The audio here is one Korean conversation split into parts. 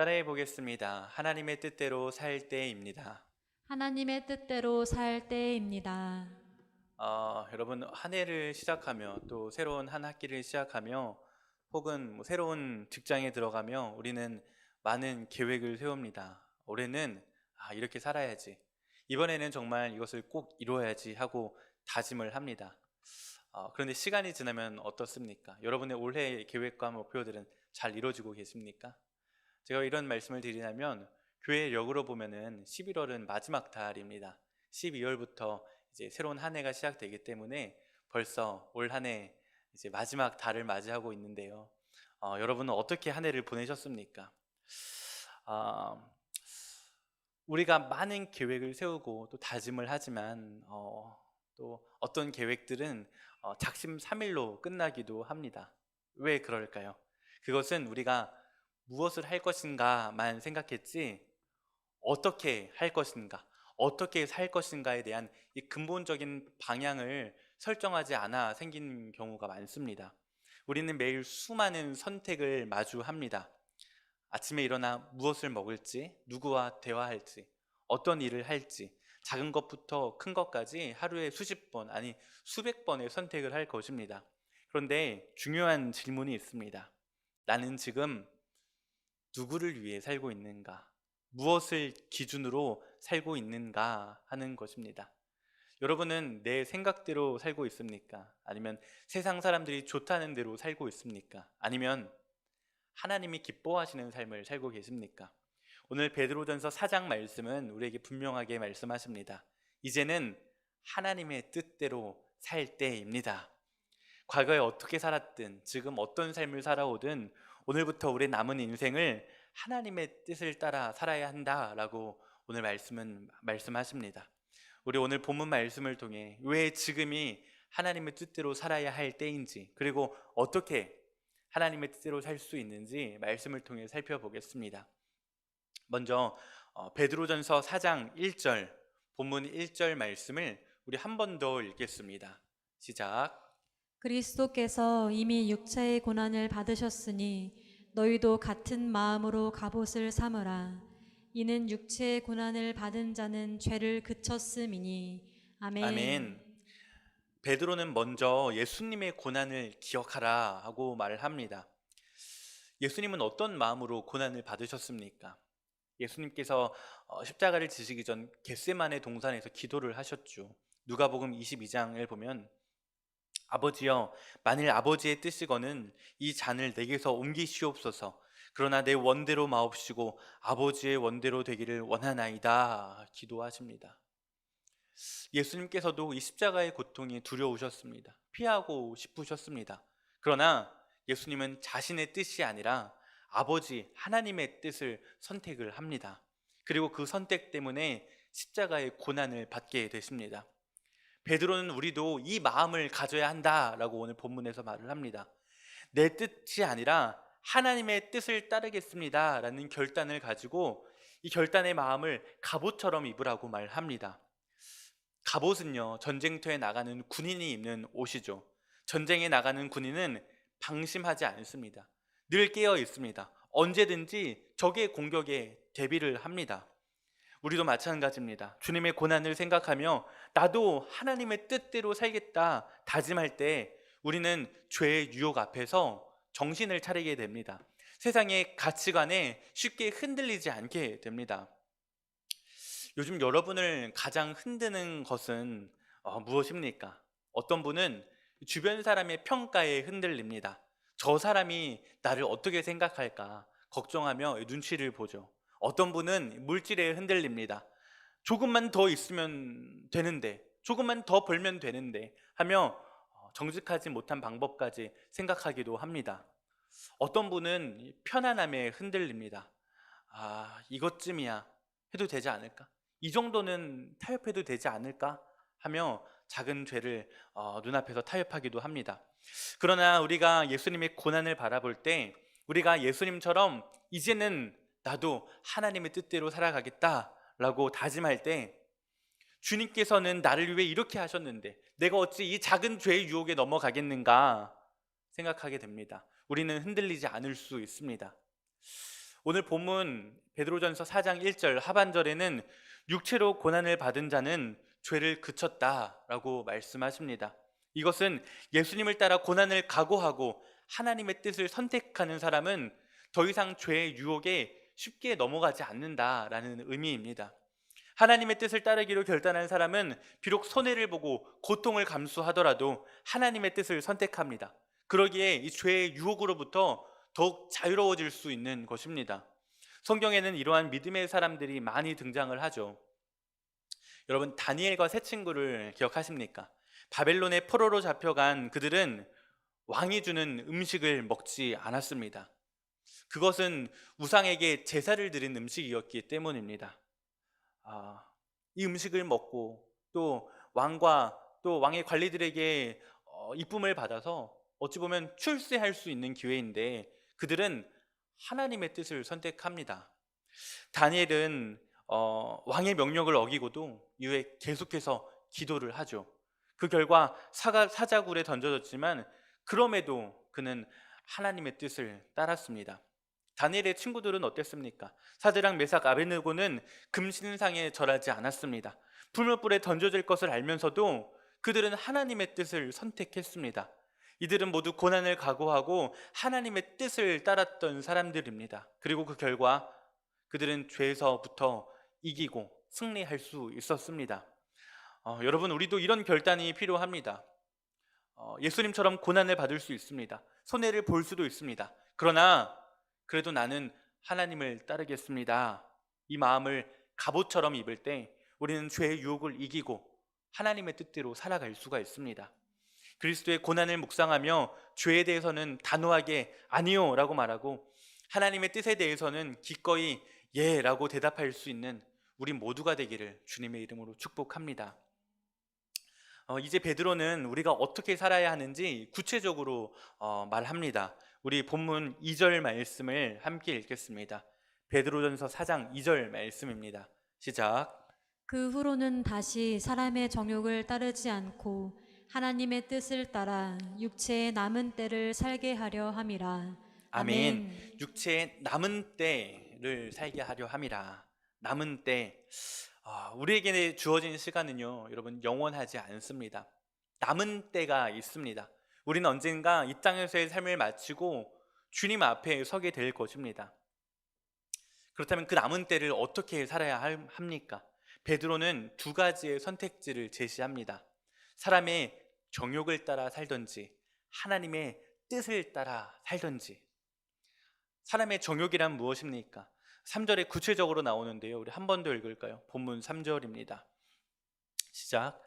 따라해 보겠습니다. 하나님의 뜻대로 살 때입니다. 하나님의 뜻대로 살 때입니다. 어, 여러분 한 해를 시작하며 또 새로운 한 학기를 시작하며 혹은 뭐 새로운 직장에 들어가며 우리는 많은 계획을 세웁니다. 올해는 아, 이렇게 살아야지. 이번에는 정말 이것을 꼭 이루어야지 하고 다짐을 합니다. 어, 그런데 시간이 지나면 어떻습니까? 여러분의 올해 계획과 목표들은 잘 이루어지고 계십니까? 제가 이런 말씀을 드리냐면 교회 역으로 보면은 11월은 마지막 달입니다. 12월부터 이제 새로운 한 해가 시작되기 때문에 벌써 올 한 해 이제 마지막 달을 맞이하고 있는데요. 어, 여러분은 어떻게 한 해를 보내셨습니까? 아, 우리가 많은 계획을 세우고 또 다짐을 하지만 어, 또 어떤 계획들은 어, 작심삼일로 끝나기도 합니다. 왜 그럴까요? 그것은 우리가 무엇을 할 것인가만 생각했지 어떻게 할 것인가, 어떻게 살 것인가에 대한 이 근본적인 방향을 설정하지 않아 생긴 경우가 많습니다. 우리는 매일 수많은 선택을 마주합니다. 아침에 일어나 무엇을 먹을지, 누구와 대화할지, 어떤 일을 할지, 작은 것부터 큰 것까지 하루에 수십 번, 아니 수백 번의 선택을 할 것입니다. 그런데 중요한 질문이 있습니다. 나는 지금 누구를 위해 살고 있는가? 무엇을 기준으로 살고 있는가 하는 것입니다. 여러분은 내 생각대로 살고 있습니까? 아니면 세상 사람들이 좋다는 대로 살고 있습니까? 아니면 하나님이 기뻐하시는 삶을 살고 계십니까? 오늘 베드로전서 4장 말씀은 우리에게 분명하게 말씀하십니다. 이제는 하나님의 뜻대로 살 때입니다. 과거에 어떻게 살았든 지금 어떤 삶을 살아오든 오늘부터 우리 남은 인생을 하나님의 뜻을 따라 살아야 한다라고 오늘 말씀은 말씀하십니다. 우리 오늘 본문 말씀을 통해 왜 지금이 하나님의 뜻대로 살아야 할 때인지 그리고 어떻게 하나님의 뜻대로 살 수 있는지 말씀을 통해 살펴보겠습니다. 먼저 어, 베드로전서 4장 1절 본문 1절 말씀을 우리 한 번 더 읽겠습니다. 시작. 그리스도께서 이미 육체의 고난을 받으셨으니 너희도 같은 마음으로 갑옷을 삼으라. 이는 육체의 고난을 받은 자는 죄를 그쳤음이니. 아멘. 아멘. 베드로는 먼저 예수님의 고난을 기억하라 하고 말을 합니다. 예수님은 어떤 마음으로 고난을 받으셨습니까? 예수님께서 어, 십자가를 지시기 전 겟세만의 동산에서 기도를 하셨죠. 누가복음 22장을 보면 아버지여 만일 아버지의 뜻이거는 이 잔을 내게서 옮기시옵소서. 그러나 내 원대로 마옵시고 아버지의 원대로 되기를 원하나이다 기도하십니다. 예수님께서도 이 십자가의 고통이 두려우셨습니다. 피하고 싶으셨습니다. 그러나 예수님은 자신의 뜻이 아니라 아버지 하나님의 뜻을 선택을 합니다. 그리고 그 선택 때문에 십자가의 고난을 받게 되십니다. 베드로는 우리도 이 마음을 가져야 한다라고 오늘 본문에서 말을 합니다. 내 뜻이 아니라 하나님의 뜻을 따르겠습니다라는 결단을 가지고 이 결단의 마음을 갑옷처럼 입으라고 말합니다. 갑옷은요 전쟁터에 나가는 군인이 입는 옷이죠. 전쟁에 나가는 군인은 방심하지 않습니다. 늘 깨어 있습니다. 언제든지 적의 공격에 대비를 합니다. 우리도 마찬가지입니다. 주님의 고난을 생각하며 나도 하나님의 뜻대로 살겠다 다짐할 때 우리는 죄의 유혹 앞에서 정신을 차리게 됩니다. 세상의 가치관에 쉽게 흔들리지 않게 됩니다. 요즘 여러분을 가장 흔드는 것은 어, 무엇입니까? 어떤 분은 주변 사람의 평가에 흔들립니다. 저 사람이 나를 어떻게 생각할까 걱정하며 눈치를 보죠. 어떤 분은 물질에 흔들립니다. 조금만 더 있으면 되는데, 조금만 더 벌면 되는데 하며 어, 정직하지 못한 방법까지 생각하기도 합니다. 어떤 분은 편안함에 흔들립니다. 아, 이것쯤이야 해도 되지 않을까? 이 정도는 타협해도 되지 않을까? 하며 작은 죄를 어, 눈앞에서 타협하기도 합니다. 그러나 우리가 예수님의 고난을 바라볼 때 우리가 예수님처럼 이제는 나도 하나님의 뜻대로 살아가겠다라고 다짐할 때 주님께서는 나를 위해 이렇게 하셨는데 내가 어찌 이 작은 죄의 유혹에 넘어가겠는가 생각하게 됩니다. 우리는 흔들리지 않을 수 있습니다. 오늘 본문 베드로전서 4장 1절 하반절에는 육체로 고난을 받은 자는 죄를 그쳤다라고 말씀하십니다. 이것은 예수님을 따라 고난을 각오하고 하나님의 뜻을 선택하는 사람은 더 이상 죄의 유혹에 쉽게 넘어가지 않는다라는 의미입니다. 하나님의 뜻을 따르기로 결단한 사람은 비록 손해를 보고 고통을 감수하더라도 하나님의 뜻을 선택합니다. 그러기에 이 죄의 유혹으로부터 더욱 자유로워질 수 있는 것입니다. 성경에는 이러한 믿음의 사람들이 많이 등장을 하죠. 여러분 다니엘과 세 친구를 기억하십니까? 바벨론의 포로로 잡혀간 그들은 왕이 주는 음식을 먹지 않았습니다. 그것은 우상에게 제사를 드린 음식이었기 때문입니다. 아, 이 음식을 먹고 또 왕과 또 왕의 관리들에게 어, 이쁨을 받아서 어찌 보면 출세할 수 있는 기회인데 그들은 하나님의 뜻을 선택합니다. 다니엘은 어, 왕의 명령을 어기고도 이후에 계속해서 기도를 하죠. 그 결과 사가, 사자굴에 던져졌지만 그럼에도 그는 하나님의 뜻을 따랐습니다. 다니엘의 친구들은 어땠습니까? 사드랑 메삭 아베느고는 금신상에 절하지 않았습니다. 풀무불에 던져질 것을 알면서도 그들은 하나님의 뜻을 선택했습니다. 이들은 모두 고난을 각오하고 하나님의 뜻을 따랐던 사람들입니다. 그리고 그 결과 그들은 죄에서부터 이기고 승리할 수 있었습니다. 어, 여러분, 우리도 이런 결단이 필요합니다. 어, 예수님처럼 고난을 받을 수 있습니다. 손해를 볼 수도 있습니다. 그러나 그래도 나는 하나님을 따르겠습니다. 이 마음을 갑옷처럼 입을 때 우리는 죄의 유혹을 이기고 하나님의 뜻대로 살아갈 수가 있습니다. 그리스도의 고난을 묵상하며 죄에 대해서는 단호하게 아니요라고 말하고 하나님의 뜻에 대해서는 기꺼이 예라고 대답할 수 있는 우리 모두가 되기를 주님의 이름으로 축복합니다. 어, 이제 베드로는 우리가 어떻게 살아야 하는지 구체적으로 어, 말합니다. 우리 본문 2절 말씀을 함께 읽겠습니다. 베드로전서 4장 2절 말씀입니다. 시작. 그 후로는 다시 사람의 정욕을 따르지 않고 하나님의 뜻을 따라 육체의 남은 때를 살게 하려 함이라. 아멘. 육체의 남은 때를 살게 하려 함이라. 남은 때. 아, 우리에게 주어진 시간은요, 여러분 영원하지 않습니다. 남은 때가 있습니다. 우리는 언젠가 이 땅에서의 삶을 마치고 주님 앞에 서게 될 것입니다. 그렇다면 그 남은 때를 어떻게 살아야 할- 합니까? 베드로는 두 가지의 선택지를 제시합니다. 사람의 정욕을 따라 살던지 하나님의 뜻을 따라 살던지 사람의 정욕이란 무엇입니까? 3절에 구체적으로 나오는데요. 우리 한 번 더 읽을까요? 본문 3절입니다. 시작.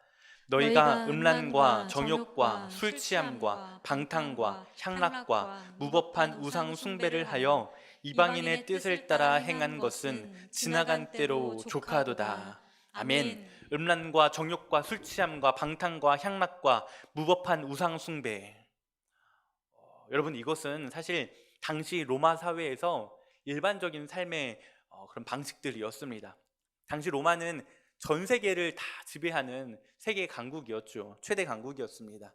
너희가 음란과 정욕과 술 취함과 방탕과 향락과 무법한 우상 숭배를 하여 이방인의 뜻을 따라 행한 것은 지나간 때로 조카도다. 아멘. 음란과 정욕과 술 취함과 방탕과 향락과 무법한 우상 숭배. 어, 여러분 이것은 사실 당시 로마 사회에서 일반적인 삶의 어, 그런 방식들이었습니다. 당시 로마는 전 세계를 다 지배하는 세계 강국이었죠. 최대 강국이었습니다.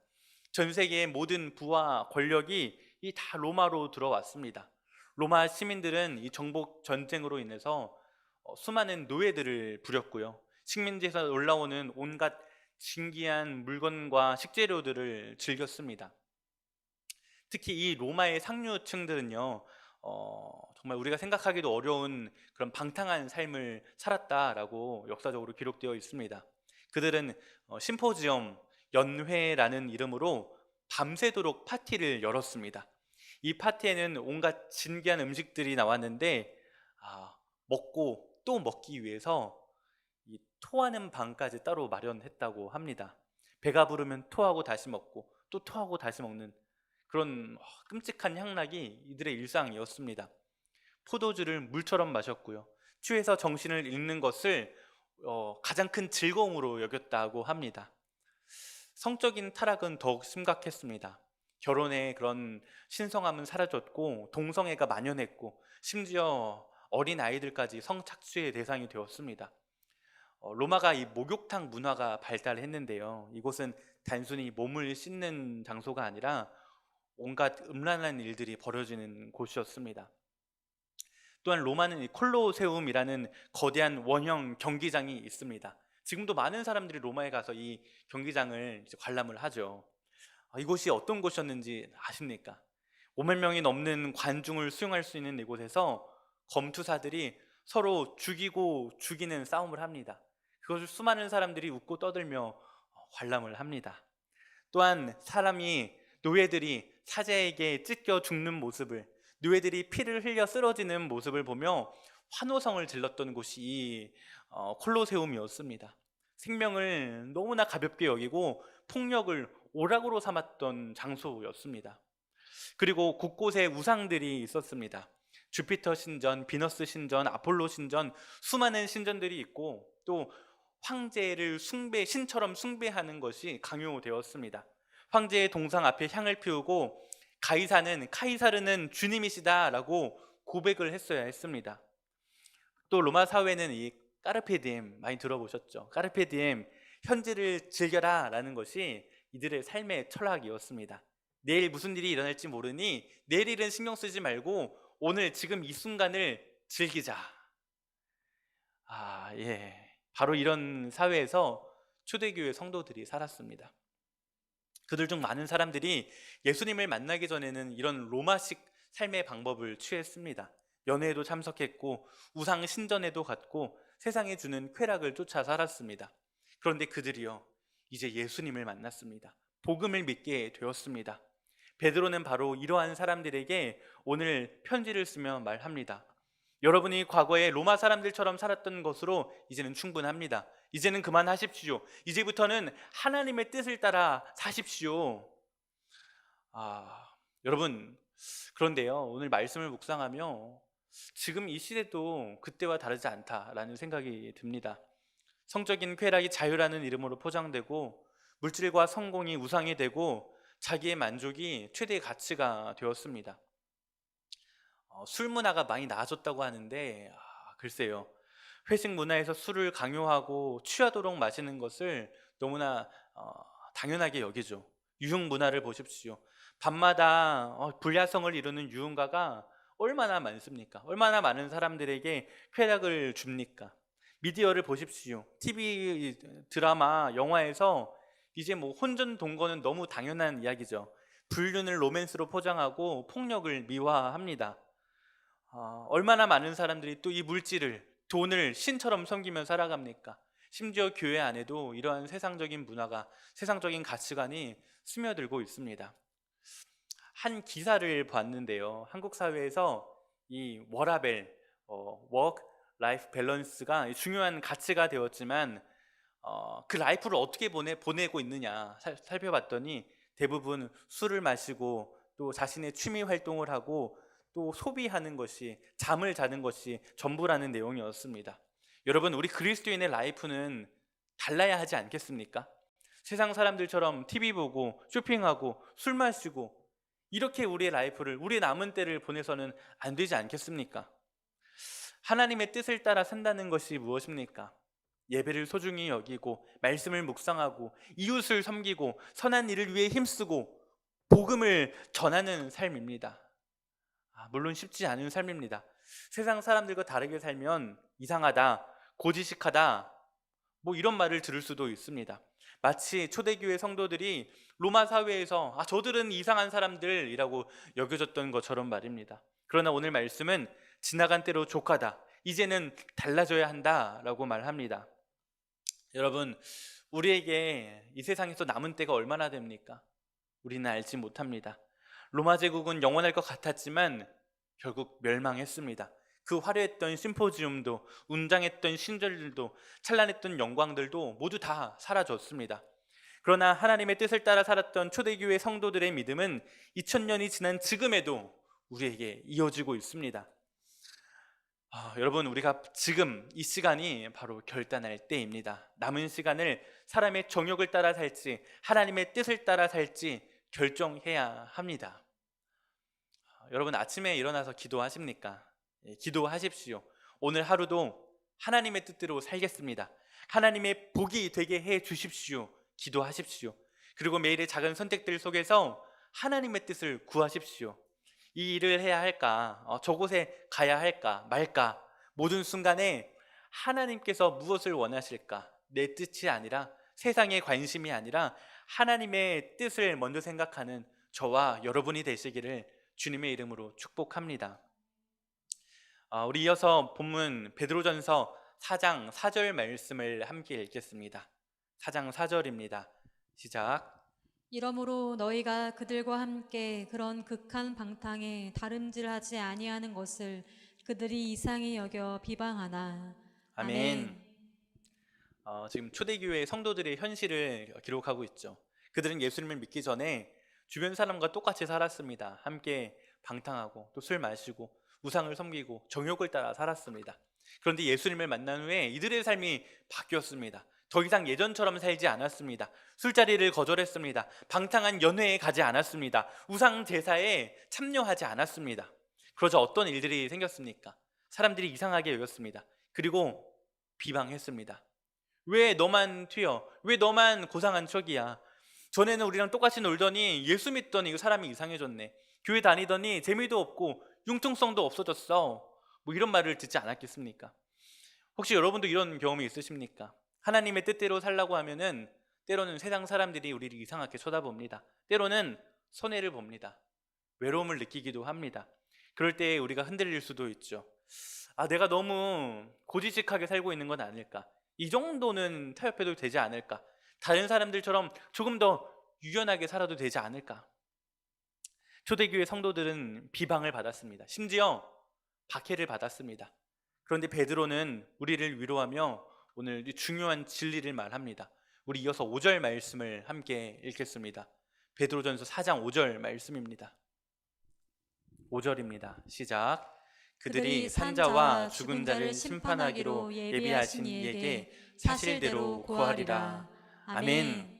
전 세계의 모든 부와 권력이 이 다 로마로 들어왔습니다. 로마 시민들은 이 정복 전쟁으로 인해서 어, 수많은 노예들을 부렸고요. 식민지에서 올라오는 온갖 신기한 물건과 식재료들을 즐겼습니다. 특히 이 로마의 상류층들은요, 어, 정말 우리가 생각하기도 어려운 그런 방탕한 삶을 살았다라고 역사적으로 기록되어 있습니다. 그들은 어, 심포지엄 연회라는 이름으로 밤새도록 파티를 열었습니다. 이 파티에는 온갖 진기한 음식들이 나왔는데 아, 먹고 또 먹기 위해서 이 토하는 방까지 따로 마련했다고 합니다. 배가 부르면 토하고 다시 먹고 또 토하고 다시 먹는 그런 어, 끔찍한 향락이 이들의 일상이었습니다. 포도주를 물처럼 마셨고요. 취해서 정신을 잃는 것을 어, 가장 큰 즐거움으로 여겼다고 합니다. 성적인 타락은 더욱 심각했습니다. 결혼의 그런 신성함은 사라졌고 동성애가 만연했고 심지어 어린 아이들까지 성착취의 대상이 되었습니다. 어, 로마가 이 목욕탕 문화가 발달했는데요. 이곳은 단순히 몸을 씻는 장소가 아니라 온갖 음란한 일들이 벌어지는 곳이었습니다. 또한 로마는 이 콜로세움이라는 거대한 원형 경기장이 있습니다. 지금도 많은 사람들이 로마에 가서 이 경기장을 관람을 하죠. 아, 이곳이 어떤 곳이었는지 아십니까? 5만 명이 넘는 관중을 수용할 수 있는 이곳에서 검투사들이 서로 죽이고 죽이는 싸움을 합니다. 그것을 수많은 사람들이 웃고 떠들며 어, 관람을 합니다. 또한 사람이 노예들이 사제에게 찢겨 죽는 모습을 노예들이 피를 흘려 쓰러지는 모습을 보며 환호성을 질렀던 곳이 이 어, 콜로세움이었습니다. 생명을 너무나 가볍게 여기고 폭력을 오락으로 삼았던 장소였습니다. 그리고 곳곳에 우상들이 있었습니다. 주피터 신전, 비너스 신전, 아폴로 신전, 수많은 신전들이 있고 또 황제를 숭배 신처럼 숭배하는 것이 강요되었습니다. 황제의 동상 앞에 향을 피우고 가이사는 카이사르는 주님이시다라고 고백을 했어야 했습니다. 또 로마 사회는 이 까르페디엠 많이 들어보셨죠? 까르페디엠 현재를 즐겨라라는 것이 이들의 삶의 철학이었습니다. 내일 무슨 일이 일어날지 모르니 내일 일은 신경 쓰지 말고 오늘 지금 이 순간을 즐기자. 아, 예. 바로 이런 사회에서 초대교회 성도들이 살았습니다. 그들 중 많은 사람들이 예수님을 만나기 전에는 이런 로마식 삶의 방법을 취했습니다. 연회에도 참석했고 우상 신전에도 갔고 세상에 주는 쾌락을 쫓아 살았습니다. 그런데 그들이요 이제 예수님을 만났습니다. 복음을 믿게 되었습니다. 베드로는 바로 이러한 사람들에게 오늘 편지를 쓰며 말합니다. 여러분이 과거에 로마 사람들처럼 살았던 것으로 이제는 충분합니다. 이제는 그만하십시오. 이제부터는 하나님의 뜻을 따라 사십시오. 아, 여러분, 그런데요, 오늘 말씀을 묵상하며 지금 이 시대도 그때와 다르지 않다라는 생각이 듭니다. 성적인 쾌락이 자유라는 이름으로 포장되고 물질과 성공이 우상이 되고 자기의 만족이 최대의 가치가 되었습니다. 어, 술 문화가 많이 나아졌다고 하는데 아, 글쎄요. 회식 문화에서 술을 강요하고 취하도록 마시는 것을 너무나 어, 당연하게 여기죠. 유흥 문화를 보십시오. 밤마다 어, 불야성을 이루는 유흥가가 얼마나 많습니까? 얼마나 많은 사람들에게 쾌락을 줍니까? 미디어를 보십시오. TV 드라마, 영화에서 이제 뭐 혼전 동거는 너무 당연한 이야기죠. 불륜을 로맨스로 포장하고 폭력을 미화합니다. 어, 얼마나 많은 사람들이 또 이 물질을 돈을 신처럼 섬기며 살아갑니까? 심지어 교회 안에도 이러한 세상적인 문화가 세상적인 가치관이 스며들고 있습니다. 한 기사를 봤는데요. 한국 사회에서 이 워라벨, 어, 워크 라이프 밸런스가 중요한 가치가 되었지만 어, 그 라이프를 어떻게 보내, 보내고 있느냐 살, 살펴봤더니 대부분 술을 마시고 또 자신의 취미 활동을 하고 또 소비하는 것이 잠을 자는 것이 전부라는 내용이었습니다. 여러분 우리 그리스도인의 라이프는 달라야 하지 않겠습니까? 세상 사람들처럼 TV 보고 쇼핑하고 술 마시고 이렇게 우리의 라이프를 우리 남은 때를 보내서는 안 되지 않겠습니까? 하나님의 뜻을 따라 산다는 것이 무엇입니까? 예배를 소중히 여기고 말씀을 묵상하고 이웃을 섬기고 선한 일을 위해 힘쓰고 복음을 전하는 삶입니다. 아, 물론 쉽지 않은 삶입니다. 세상 사람들과 다르게 살면 이상하다, 고지식하다, 뭐 이런 말을 들을 수도 있습니다. 마치 초대교회 성도들이 로마 사회에서 아, 저들은 이상한 사람들이라고 여겨졌던 것처럼 말입니다. 그러나 오늘 말씀은 지나간 때로 족하다. 이제는 달라져야 한다라고 말합니다. 여러분, 우리에게 이 세상에서 남은 때가 얼마나 됩니까? 우리는 알지 못합니다. 로마 제국은 영원할 것 같았지만 결국 멸망했습니다. 그 화려했던 심포지움도 웅장했던 신절들도 찬란했던 영광들도 모두 다 사라졌습니다. 그러나 하나님의 뜻을 따라 살았던 초대교회 성도들의 믿음은 2000년이 지난 지금에도 우리에게 이어지고 있습니다. 아, 여러분 우리가 지금 이 시간이 바로 결단할 때입니다. 남은 시간을 사람의 정욕을 따라 살지 하나님의 뜻을 따라 살지 결정해야 합니다. 아, 여러분 아침에 일어나서 기도하십니까? 예, 기도하십시오. 오늘 하루도 하나님의 뜻대로 살겠습니다. 하나님의 복이 되게 해 주십시오. 기도하십시오. 그리고 매일의 작은 선택들 속에서 하나님의 뜻을 구하십시오. 이 일을 해야 할까? 어, 저곳에 가야 할까? 말까? 모든 순간에 하나님께서 무엇을 원하실까? 내 뜻이 아니라 세상의 관심이 아니라 하나님의 뜻을 먼저 생각하는 저와 여러분이 되시기를 주님의 이름으로 축복합니다. 아, 우리 이어서 본문 베드로전서 4장 4절 말씀을 함께 읽겠습니다. 4장 4절입니다. 시작. 이러므로 너희가 그들과 함께 그런 극한 방탕에 다름질하지 아니하는 것을 그들이 이상히 여겨 비방하나 아멘. 어, 지금 초대교회 성도들의 현실을 기록하고 있죠. 그들은 예수님을 믿기 전에 주변 사람과 똑같이 살았습니다. 함께 방탕하고 또 술 마시고 우상을 섬기고 정욕을 따라 살았습니다. 그런데 예수님을 만난 후에 이들의 삶이 바뀌었습니다. 더 이상 예전처럼 살지 않았습니다. 술자리를 거절했습니다. 방탕한 연회에 가지 않았습니다. 우상 제사에 참여하지 않았습니다. 그러자 어떤 일들이 생겼습니까? 사람들이 이상하게 여겼습니다. 그리고 비방했습니다. 왜 너만 튀어? 왜 너만 고상한 척이야? 전에는 우리랑 똑같이 놀더니 예수 믿더니 그 사람이 이상해졌네. 교회 다니더니 재미도 없고 융통성도 없어졌어. 뭐 이런 말을 듣지 않았겠습니까? 혹시 여러분도 이런 경험이 있으십니까? 하나님의 뜻대로 살라고 하면은 때로는 세상 사람들이 우리를 이상하게 쳐다봅니다. 때로는 손해를 봅니다. 외로움을 느끼기도 합니다. 그럴 때 우리가 흔들릴 수도 있죠. 아, 내가 너무 고지식하게 살고 있는 건 아닐까? 이 정도는 타협해도 되지 않을까? 다른 사람들처럼 조금 더 유연하게 살아도 되지 않을까? 초대교회 성도들은 비방을 받았습니다. 심지어 박해를 받았습니다. 그런데 베드로는 우리를 위로하며 오늘 이 중요한 진리를 말합니다. 우리 이어서 5절 말씀을 함께 읽겠습니다. 베드로전서 4장 5절 말씀입니다. 5절입니다. 시작. 그들이 산자와 죽은 자를 심판하기로 예비하신 이에게 사실대로 구하리라. 아멘.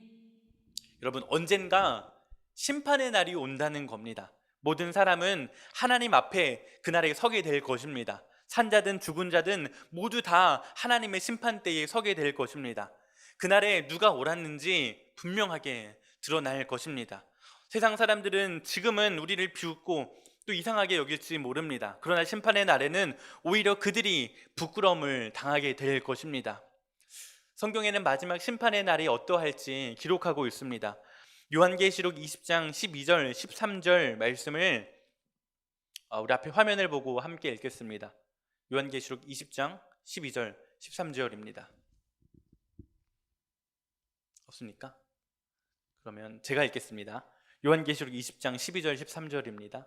여러분 언젠가 심판의 날이 온다는 겁니다. 모든 사람은 하나님 앞에 그날에 서게 될 것입니다. 산자든 죽은 자든 모두 다 하나님의 심판대에 서게 될 것입니다. 그날에 누가 옳았는지 분명하게 드러날 것입니다. 세상 사람들은 지금은 우리를 비웃고 또 이상하게 여길지 모릅니다. 그러나 심판의 날에는 오히려 그들이 부끄러움을 당하게 될 것입니다. 성경에는 마지막 심판의 날이 어떠할지 기록하고 있습니다. 요한계시록 20장 12절, 13절 말씀을 어, 우리 앞에 화면을 보고 함께 읽겠습니다. 요한계시록 20장 12절, 13절입니다. 없습니까? 그러면 제가 읽겠습니다. 요한계시록 20장 12절, 13절입니다.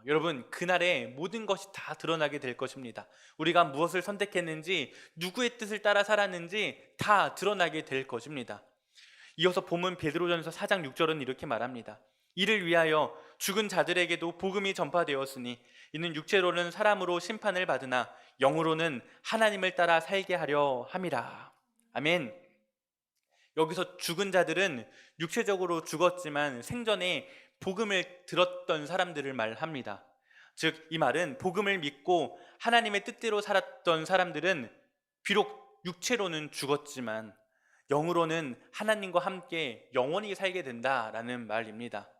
아, 여러분 그날에 모든 것이 다 드러나게 될 것입니다. 우리가 무엇을 선택했는지 누구의 뜻을 따라 살았는지 다 드러나게 될 것입니다. 이어서 본문 베드로전서 4장 6절은 이렇게 말합니다. 이를 위하여 죽은 자들에게도 복음이 전파되었으니 이는 육체로는 사람으로 심판을 받으나 영으로는 하나님을 따라 살게 하려 함이라. 아멘. 여기서 죽은 자들은 육체적으로 죽었지만 생전에 복음을 들었던 사람들을 말합니다. 즉, 이 말은 복음을 믿고 하나님의 뜻대로 살았던 사람들은 비록 육체로는 죽었지만 영으로는 하나님과 함께 영원히 살게 된다라는 말입니다.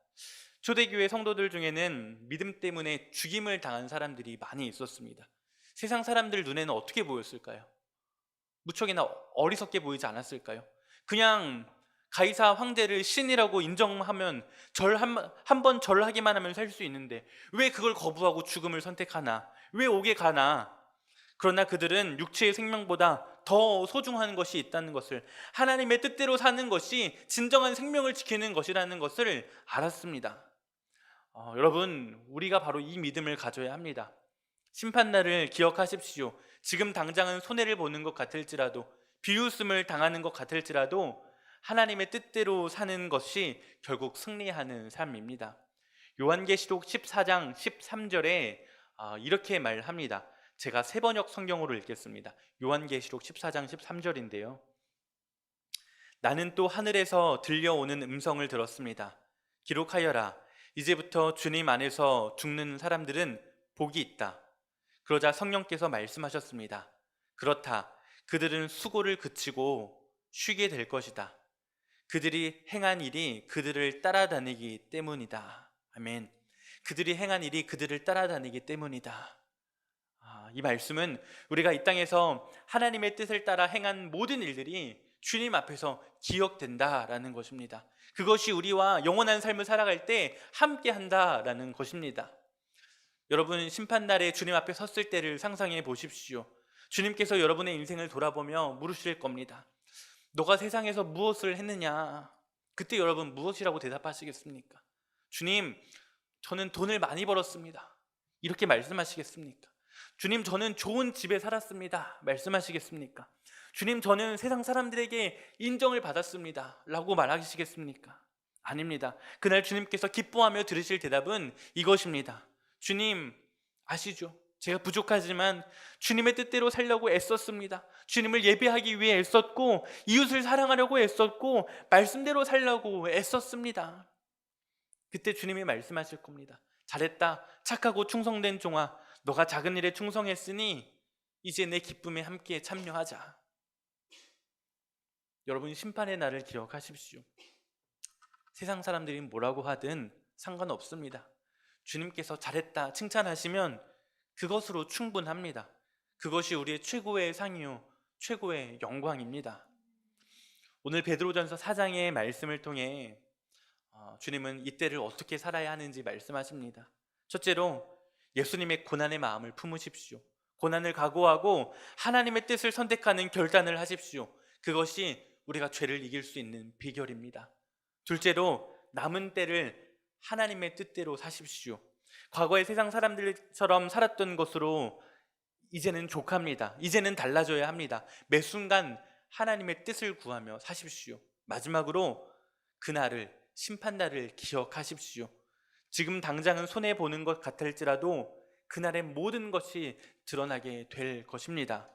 초대교회 성도들 중에는 믿음 때문에 죽임을 당한 사람들이 많이 있었습니다. 세상 사람들 눈에는 어떻게 보였을까요? 무척이나 어리석게 보이지 않았을까요? 그냥 가이사 황제를 신이라고 인정하면 절 한 번 절하기만 하면 살 수 있는데 왜 그걸 거부하고 죽음을 선택하나? 왜 옥에 가나? 그러나 그들은 육체의 생명보다 더 소중한 것이 있다는 것을 하나님의 뜻대로 사는 것이 진정한 생명을 지키는 것이라는 것을 알았습니다. 어, 여러분, 우리가 바로 이 믿음을 가져야 합니다. 심판날을 기억하십시오. 지금 당장은 손해를 보는 것 같을지라도 비웃음을 당하는 것 같을지라도 하나님의 뜻대로 사는 것이 결국 승리하는 삶입니다. 요한계시록 14장 13절에 아, 이렇게 말합니다. 제가 세 번역 성경으로 읽겠습니다. 요한계시록 14장 13절인데요. 나는 또 하늘에서 들려오는 음성을 들었습니다. 기록하여라. 이제부터 주님 안에서 죽는 사람들은 복이 있다. 그러자 성령께서 말씀하셨습니다. 그렇다. 그들은 수고를 그치고 쉬게 될 것이다. 그들이 행한 일이 그들을 따라다니기 때문이다. 아멘. 그들이 행한 일이 그들을 따라다니기 때문이다. 아, 이 말씀은 우리가 이 땅에서 하나님의 뜻을 따라 행한 모든 일들이 주님 앞에서 기억된다라는 것입니다. 그것이 우리와 영원한 삶을 살아갈 때 함께 한다라는 것입니다. 여러분 심판날에 주님 앞에 섰을 때를 상상해 보십시오. 주님께서 여러분의 인생을 돌아보며 물으실 겁니다. 너가 세상에서 무엇을 했느냐? 그때 여러분 무엇이라고 대답하시겠습니까? 주님, 저는 돈을 많이 벌었습니다. 이렇게 말씀하시겠습니까? 주님, 저는 좋은 집에 살았습니다. 말씀하시겠습니까? 주님, 저는 세상 사람들에게 인정을 받았습니다. 라고 말하시겠습니까? 아닙니다. 그날 주님께서 기뻐하며 들으실 대답은 이것입니다. 주님, 아시죠? 제가 부족하지만 주님의 뜻대로 살려고 애썼습니다. 주님을 예배하기 위해 애썼고, 이웃을 사랑하려고 애썼고, 말씀대로 살려고 애썼습니다. 그때 주님이 말씀하실 겁니다. 잘했다. 착하고 충성된 종아. 너가 작은 일에 충성했으니 이제 내 기쁨에 함께 참여하자. 여러분 심판의 날을 기억하십시오. 세상 사람들이 뭐라고 하든 상관없습니다. 주님께서 잘했다 칭찬하시면 그것으로 충분합니다. 그것이 우리의 최고의 상이요 최고의 영광입니다. 오늘 베드로전서 4장의 말씀을 통해 어, 주님은 이때를 어떻게 살아야 하는지 말씀하십니다. 첫째로 예수님의 고난의 마음을 품으십시오. 고난을 각오하고 하나님의 뜻을 선택하는 결단을 하십시오. 그것이 우리가 죄를 이길 수 있는 비결입니다. 둘째로 남은 때를 하나님의 뜻대로 사십시오. 과거의 세상 사람들처럼 살았던 것으로 이제는 족합니다. 이제는 달라져야 합니다. 매 순간 하나님의 뜻을 구하며 사십시오. 마지막으로 그날을 심판날을 기억하십시오. 지금 당장은 손해 보는 것 같을지라도 그날의 모든 것이 드러나게 될 것입니다.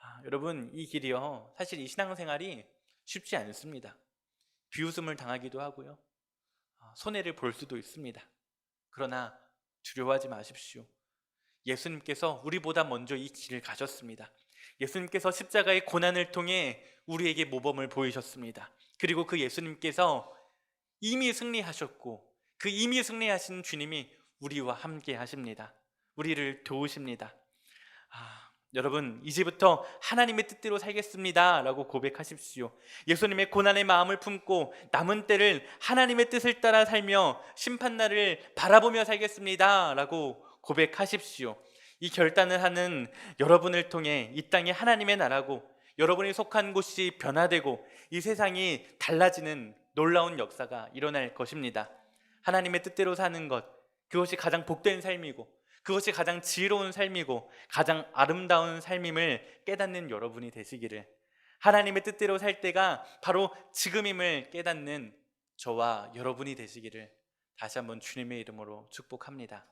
아, 여러분 이 길이요 사실 이 신앙생활이 쉽지 않습니다. 비웃음을 당하기도 하고요. 아, 손해를 볼 수도 있습니다. 그러나 두려워하지 마십시오. 예수님께서 우리보다 먼저 이 길을 가셨습니다. 예수님께서 십자가의 고난을 통해 우리에게 모범을 보이셨습니다. 그리고 그 예수님께서 이미 승리하셨고 그 이미 승리하신 주님이 우리와 함께 하십니다. 우리를 도우십니다. 아, 여러분 이제부터 하나님의 뜻대로 살겠습니다 라고 고백하십시오. 예수님의 고난의 마음을 품고 남은 때를 하나님의 뜻을 따라 살며 심판날을 바라보며 살겠습니다 라고 고백하십시오. 이 결단을 하는 여러분을 통해 이 땅이 하나님의 나라고 여러분이 속한 곳이 변화되고 이 세상이 달라지는 놀라운 역사가 일어날 것입니다. 하나님의 뜻대로 사는 것 그것이 가장 복된 삶이고 그것이 가장 지혜로운 삶이고 가장 아름다운 삶임을 깨닫는 여러분이 되시기를 하나님의 뜻대로 살 때가 바로 지금임을 깨닫는 저와 여러분이 되시기를 다시 한번 주님의 이름으로 축복합니다.